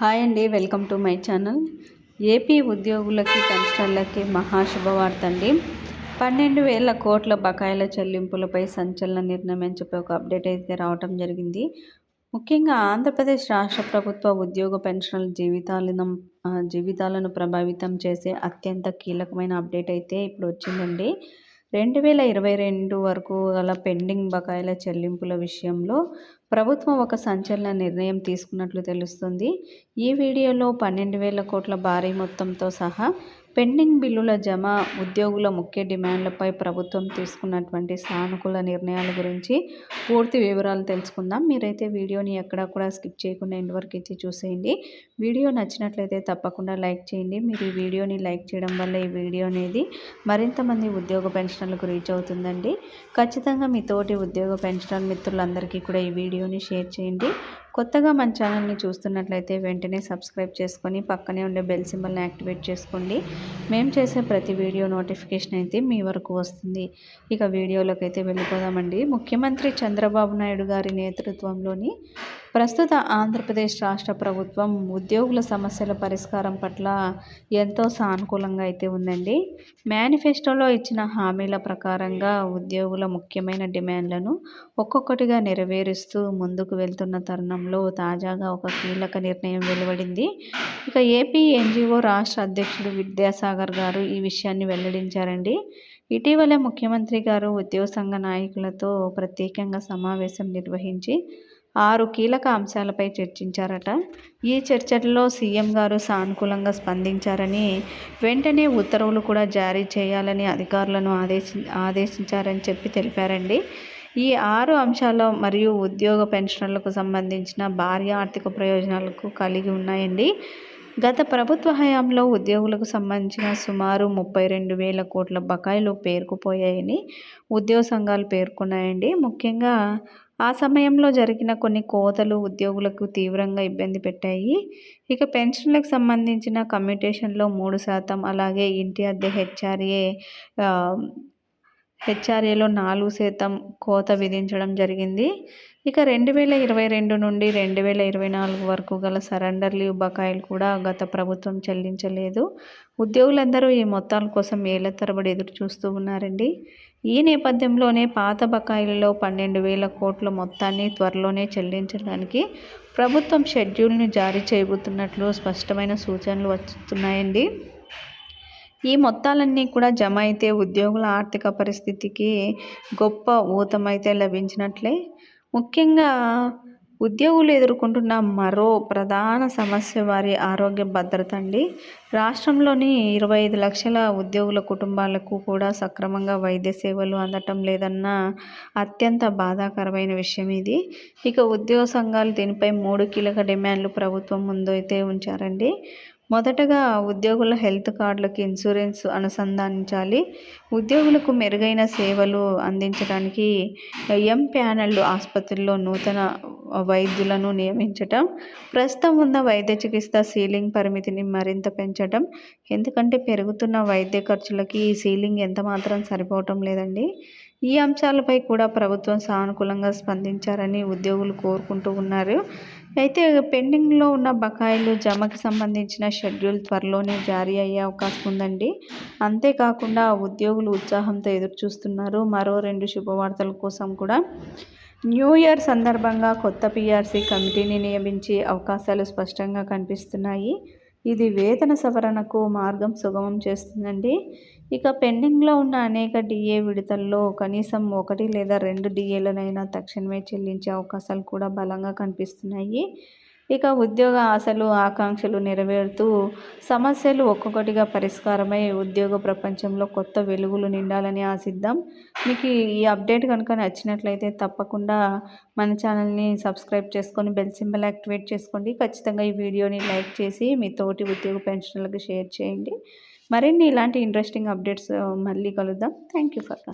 Hi అండి welcome to my channel. AP ఉద్యోగులకి పెన్షనర్లకి మహాశుభవార్త అండి. పన్నెండు వేల కోట్ల బకాయిల చెల్లింపులపై సంచలన నిర్ణయం అని చెప్పి ఒక అప్డేట్ అయితే రావటం జరిగింది. ముఖ్యంగా ఆంధ్రప్రదేశ్ రాష్ట్ర ప్రభుత్వ ఉద్యోగ పెన్షన్ల జీవితాలను జీవితాలను ప్రభావితం చేసే అత్యంత కీలకమైన అప్డేట్ అయితే ఇప్పుడు వచ్చిందండి. రెండు వేల ఇరవై రెండు వరకు గల పెండింగ్ బకాయిల చెల్లింపుల విషయంలో ప్రభుత్వం ఒక సంచలన నిర్ణయం తీసుకున్నట్లు తెలుస్తుంది. ఈ వీడియోలో పన్నెండు వేల కోట్ల భారీ మొత్తంతో సహా పెండింగ్ బిల్లుల జమ ఉద్యోగుల ముఖ్య డిమాండ్లపై ప్రభుత్వం తీసుకున్నటువంటి సానుకూల నిర్ణయాల గురించి పూర్తి వివరాలు తెలుసుకుందాం. మీరైతే వీడియోని ఎక్కడా కూడా స్కిప్ చేయకుండా ఇంతవరకు అయితే చూసేయండి. వీడియో నచ్చినట్లయితే తప్పకుండా లైక్ చేయండి. మీరు ఈ వీడియోని లైక్ చేయడం వల్ల ఈ వీడియో అనేది మరింత మంది ఉద్యోగ పెన్షనర్లకు రీచ్ అవుతుందండి. ఖచ్చితంగా మీ తోటి ఉద్యోగ పెన్షనర్ మిత్రులందరికీ కూడా ఈ వీడియోని షేర్ చేయండి. కొత్తగా మన ఛానల్ని చూస్తున్నట్లయితే వెంటనే సబ్స్క్రైబ్ చేసుకొని పక్కనే ఉండే బెల్ సింబల్ని యాక్టివేట్ చేసుకోండి. మేము చేసే ప్రతి వీడియో నోటిఫికేషన్ అయితే మీ వరకు వస్తుంది. ఇక వీడియోలోకి అయితే వెళ్ళిపోదామండి. ముఖ్యమంత్రి చంద్రబాబు నాయుడు గారి నేతృత్వంలోని ప్రస్తుత ఆంధ్రప్రదేశ్ రాష్ట్ర ప్రభుత్వం ఉద్యోగుల సమస్యల పరిష్కారం పట్ల ఎంతో సానుకూలంగా అయితే ఉందండి. మేనిఫెస్టోలో ఇచ్చిన హామీల ప్రకారంగా ఉద్యోగుల ముఖ్యమైన డిమాండ్లను ఒక్కొక్కటిగా నెరవేరుస్తూ ముందుకు వెళ్తున్న తరుణం తరుణంలో తాజాగా ఒక కీలక నిర్ణయం వెలువడింది. ఇక ఏపీ ఎన్జిఓ రాష్ట్ర అధ్యక్షుడు విద్యాసాగర్ గారు ఈ విషయాన్ని వెల్లడించారండి. ఇటీవలే ముఖ్యమంత్రి గారు ఉద్యోగ సంఘ నాయకులతో ప్రత్యేకంగా సమావేశం నిర్వహించి ఆరు కీలక అంశాలపై చర్చించారట. ఈ చర్చల్లో సీఎం గారు సానుకూలంగా స్పందించారని వెంటనే ఉత్తర్వులు కూడా జారీ చేయాలని అధికారులను ఆదేశి ఆదేశించారని చెప్పి తెలిపారండి. ఈ ఆరు అంశాలు మరియు ఉద్యోగ పెన్షన్లకు సంబంధించిన భార్య ఆర్థిక ప్రయోజనాలకు కలిగి ఉన్నాయండి. గత ప్రభుత్వ హయాంలో ఉద్యోగులకు సంబంధించిన సుమారు ముప్పై రెండు వేల కోట్ల బకాయిలు పేరుకుపోయాయని ఉద్యోగ సంఘాలు పేర్కొన్నాయండి. ముఖ్యంగా ఆ సమయంలో జరిగిన కొన్ని కోతలు ఉద్యోగులకు తీవ్రంగా ఇబ్బంది పెట్టాయి. ఇక పెన్షన్లకు సంబంధించిన కమ్యూటేషన్లో మూడు శాతం అలాగే ఇంటి అద్దె హెచ్ఆర్ఏ హెచ్ఆర్ఏలో నాలుగు శాతం కోత విధించడం జరిగింది. ఇక రెండు వేల ఇరవై రెండు నుండి రెండు వేల ఇరవై నాలుగు వరకు గల సరెండర్ లీవ్ బకాయిలు కూడా గత ప్రభుత్వం చెల్లించలేదు. ఉద్యోగులందరూ ఈ మొత్తాల కోసం ఏళ్ళ తరబడి ఎదురు చూస్తూ ఉన్నారండి. ఈ నేపథ్యంలోనే పాత బకాయిలలో పన్నెండు వేల కోట్ల మొత్తాన్ని త్వరలోనే చెల్లించడానికి ప్రభుత్వం షెడ్యూల్ను జారీ చేయబోతున్నట్లు స్పష్టమైన సూచనలు వస్తున్నాయండి. ఈ మొత్తాలన్నీ కూడా జమ అయితే ఉద్యోగుల ఆర్థిక పరిస్థితికి గొప్ప ఊతమైతే లభించినట్లే. ముఖ్యంగా ఉద్యోగులు ఎదుర్కొంటున్న మరో ప్రధాన సమస్య వారి ఆరోగ్య భద్రత అండి. రాష్ట్రంలోని ఇరవై ఐదు లక్షల ఉద్యోగుల కుటుంబాలకు కూడా సక్రమంగా వైద్య సేవలు అందటం లేదన్న అత్యంత బాధాకరమైన విషయం ఇది. ఇక ఉద్యోగ సంఘాలు దీనిపై మూడు కీలక డిమాండ్లు ప్రభుత్వం ముందు అయితే ఉంచారండి. మొదటగా ఉద్యోగుల హెల్త్ కార్డులకు ఇన్సూరెన్స్ అనుసంధానించాలి. ఉద్యోగులకు మెరుగైన సేవలు అందించడానికి ఎం ప్యానెల్ ఆసుపత్రుల్లో నూతన వైద్యులను నియమించటం ప్రస్తుతం ఉన్న వైద్య చికిత్స సీలింగ్ పరిమితిని మరింత పెంచడం ఎందుకంటే పెరుగుతున్న వైద్య ఖర్చులకి సీలింగ్ ఎంతమాత్రం సరిపోవటం లేదండి. ఈ అంశాలపై కూడా ప్రభుత్వం సానుకూలంగా స్పందించారని ఉద్యోగులు కోరుకుంటూ ఉన్నారు. అయితే పెండింగ్లో ఉన్న బకాయిలు జమకి సంబంధించిన షెడ్యూల్ త్వరలోనే జారీ అయ్యే అవకాశం ఉందండి. అంతేకాకుండా ఉద్యోగులు ఉత్సాహంతో ఎదురు చూస్తున్నారు మరో రెండు శుభవార్తల కోసం కూడా న్యూ ఇయర్ సందర్భంగా కొత్త పీఆర్సీ కమిటీని నియమించే అవకాశాలు స్పష్టంగా కనిపిస్తున్నాయి. ఇది వేతన సవరణకు మార్గం సుగమం చేస్తుందండి. ఇక పెండింగ్లో ఉన్న అనేక డిఏ విడతల్లో కనీసం ఒకటి లేదా రెండు డిఏలనైనా తక్షణమే చెల్లించే అవకాశాలు కూడా బలంగా కనిపిస్తున్నాయి. ఇక ఉద్యోగ ఆశలు ఆకాంక్షలు నెరవేరుతూ సమస్యలు ఒక్కొక్కటిగా పరిష్కారమై ఉద్యోగ ప్రపంచంలో కొత్త వెలుగులు నిండాలని ఆశిద్దాం. మీకు ఈ అప్డేట్ కనుక నచ్చినట్లయితే తప్పకుండా మన ఛానల్ని సబ్స్క్రైబ్ చేసుకొని బెల్ సింబల్ యాక్టివేట్ చేసుకోండి. ఖచ్చితంగా ఈ వీడియోని లైక్ చేసి మీ తోటి ఉద్యోగ పెన్షన్లకు షేర్ చేయండి. మరిన్ని ఇలాంటి ఇంట్రెస్టింగ్ అప్డేట్స్ మళ్ళీ కలుద్దాం. Thank you for